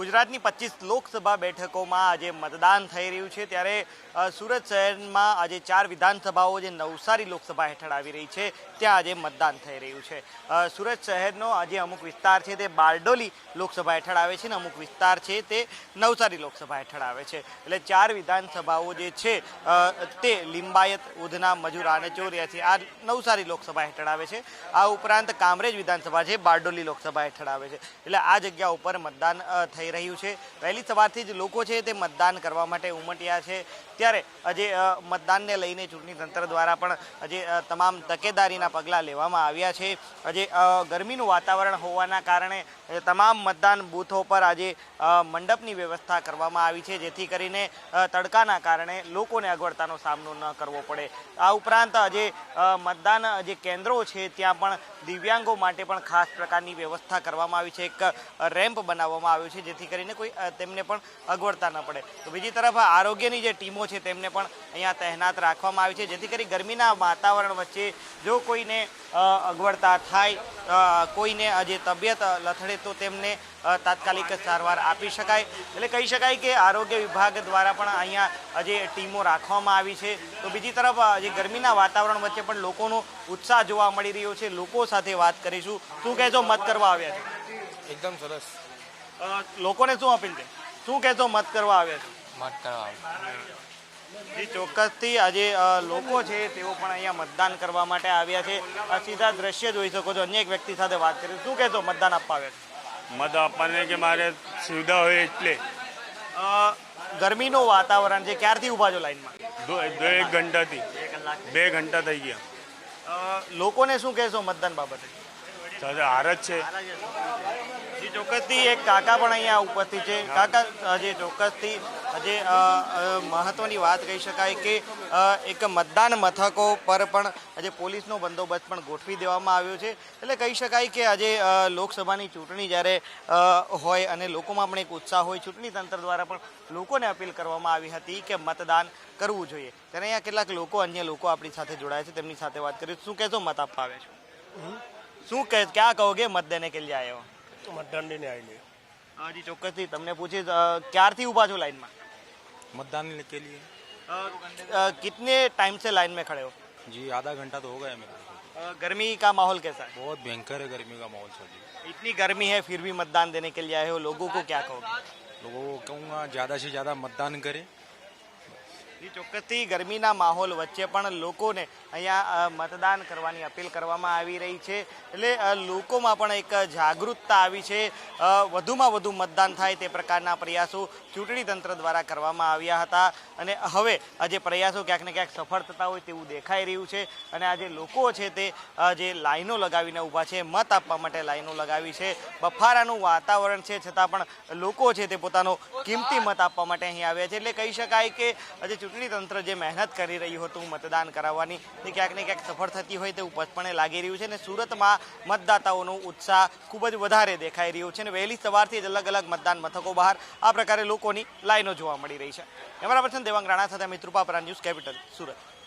ગુજરાતની પચીસ લોકસભા બેઠકોમાં આજે મતદાન થઈ રહ્યું છે. ત્યારે સુરત શહેરમાં આજે ચાર વિધાનસભાઓ જે નવસારી લોકસભા હેઠળ આવી રહી છે ત્યાં આજે મતદાન થઈ રહ્યું છે. સુરત શહેરનો આજે અમુક વિસ્તાર છે તે બારડોલી લોકસભા હેઠળ આવે છે અને અમુક વિસ્તાર છે તે નવસારી લોકસભા હેઠળ આવે છે. એટલે ચાર વિધાનસભાઓ જે છે તે લિંબાયત ઉધના મજૂર અને ચોર્યાસી આ નવસારી લોકસભા હેઠળ આવે છે. આ ઉપરાંત કામરેજ વિધાનસભા છે બારડોલી લોકસભા હેઠળ આવે છે. એટલે આ જગ્યા ઉપર મતદાન અ, થઈ રહ્યું છે. વહેલી સવારથી જ લોકો છે તે મતદાન કરવા માટે ઉમટ્યા છે. ત્યારે આજે મતદાનને લઈને ચૂંટણી તંત્ર દ્વારા પણ આજે તમામ તકેદારીના પગલાં લેવામાં આવ્યા છે. આજે ગરમીનું વાતાવરણ હોવાના કારણે તમામ મતદાન બૂથો પર આજે મંડપની વ્યવસ્થા કરવામાં આવી છે, જેથી કરીને તડકાના કારણે લોકોને અગવડતાનો સામનો ન કરવો પડે. આ ઉપરાંત આજે મતદાન, જે કેન્દ્રો છે ત્યાં પણ દિવ્યાંગો માટે પણ ખાસ પ્રકારની વ્યવસ્થા કરવામાં આવી છે. એક રેમ્પ બનાવવામાં આવ્યો છે જેથી કરીને કોઈ તેમને પણ અગવડતા ન પડે. તો બીજી તરફ આરોગ્યની જે ટીમો છે તેમને પણ અહીંયા તહેનાત રાખવામાં આવી છે. જેથી કરી ગરમીના વાતાવરણ વચ્ચે જો કોઈને અગવડતા થાય કોઈને જે તબિયત લથડે તો તેમને તાત્કાલિક સારવાર આપી શકાય. એટલે કહી શકાય કે આરોગ્ય વિભાગ દ્વારા પણ અહીંયા જે ટીમો રાખવામાં આવી છે. તો બીજી તરફ જે ગરમીના વાતાવરણ વચ્ચે પણ લોકોનો ઉત્સાહ જોવા મળી રહ્યો છે. લોકો સાથે વાત કરીશું. શું કહેશો? મત કરવા આવ્યા છે? એકદમ સરસ. લોકોને શું અપીલ છે? શું કહેશો મત કરવા આવ્યા છે? મત કરવા જી ચોક્કસથી આજે લોકો છે તેઓ પણ અહીંયા મતદાન કરવા માટે આવ્યા છે. આ સીધા દ્રશ્ય જોઈ શકો છો. અન્ય એક વ્યક્તિ સાથે વાત કરી. શું કહેશો મતદાન આપવા આવ્યા છે? મત આપવાને કે મારે સુવિધા હોય એટલે. ગરમીનું વાતાવરણ છે. ક્યારથી ઊભા છો લાઈનમાં? એક ઘંટાથી. બે ઘંટા થઈ ગયા. લોકોને શું કહેશો મતદાન બાબતે? હાર જ છે. જી ચોક્કસથી એક કાકા પણ અહીંયા ઉપસ્થિત છે. કાકા જે ચોક્કસથી અ, મહત્વની વાત કહી શકાય કે એક મતદાન મથકો પર પણ આજે પોલીસનો બંદોબસ્ત પણ ગોઠવી દેવામાં આવ્યો છે. એટલે કહી શકાય કે આજે લોકસભાની ચૂંટણી જ્યારે હોય અને લોકોમાં પણ એક ઉત્સાહ હોય ચૂંટણી તંત્ર દ્વારા પણ લોકોને અપીલ કરવામાં આવી હતી કે મતદાન કરવું જોઈએ. ત્યારે અહીંયા કેટલાક લોકો અન્ય લોકો આપણી સાથે જોડાયા છે. તેમની સાથે વાત કરી શું કહેશો? મત આપવા આવે છે. શું કહે ક્યાં કહોગે મત દેને કે લીએ આए हो मतदान देने आए लिए हाँ जी ચોક્કસથી તમને પૂછી અ, ક્યારથી ઊભા છો લાઈનમાં मतदान के लिए अ, अ, कितने टाइम से लाइन में खड़े हो जी आधा घंटा तो हो गया मेरे को अ, गर्मी का माहौल कैसा है बहुत भयंकर है गर्मी का माहौल सर जी इतनी गर्मी है फिर भी मतदान देने के लिए आए हो लोगों को क्या कहोगे लोगों को कहूँगा ज़्यादा से ज़्यादा मतदान करें જી ચોક્કસથી ગરમીના માહોલ વચ્ચે પણ લોકોને અહીંયા મતદાન કરવાની અપીલ કરવામાં આવી રહી છે. એટલે લોકોમાં પણ એક જાગૃતતા આવી છે. વધુમાં વધુ મતદાન થાય તે પ્રકારના પ્રયાસો ચૂંટણી તંત્ર દ્વારા કરવામાં આવ્યા હતા. અને હવે આજે પ્રયાસો ક્યાંક ને ક્યાંક સફળ થતા હોય તેવું દેખાઈ રહ્યું છે. અને આજે લોકો છે તે જે લાઈનો લગાવીને ઊભા છે, મત આપવા માટે લાઈનો લગાવી છે. બફારાનું વાતાવરણ છે, છતાં પણ લોકો છે તે પોતાનો કિંમતી મત આપવા માટે અહીં આવ્યા છે. એટલે કહી શકાય કે આજે ચૂંટણી તંત્ર જે મહેનત કરી રહ્યું હતું મતદાન કરાવવાની તે ક્યાંક ને સફળ થતી હોય તેવું પચપણે લાગી રહ્યું છે અને સુરતમાં મતદાતાઓનો ઉત્સાહ ખૂબ જ વધારે દેખાઈ રહ્યો છે અને વહેલી સવારથી જ અલગ અલગ મતદાન મથકો બહાર આ પ્રકારે લોકોની લાઈનો જોવા મળી રહી છે. કેમેરા પર્સન દેવાંગ રાણા સાથે મિત્રુપા પરા ન્યૂઝ કેપિટલ, સુરત.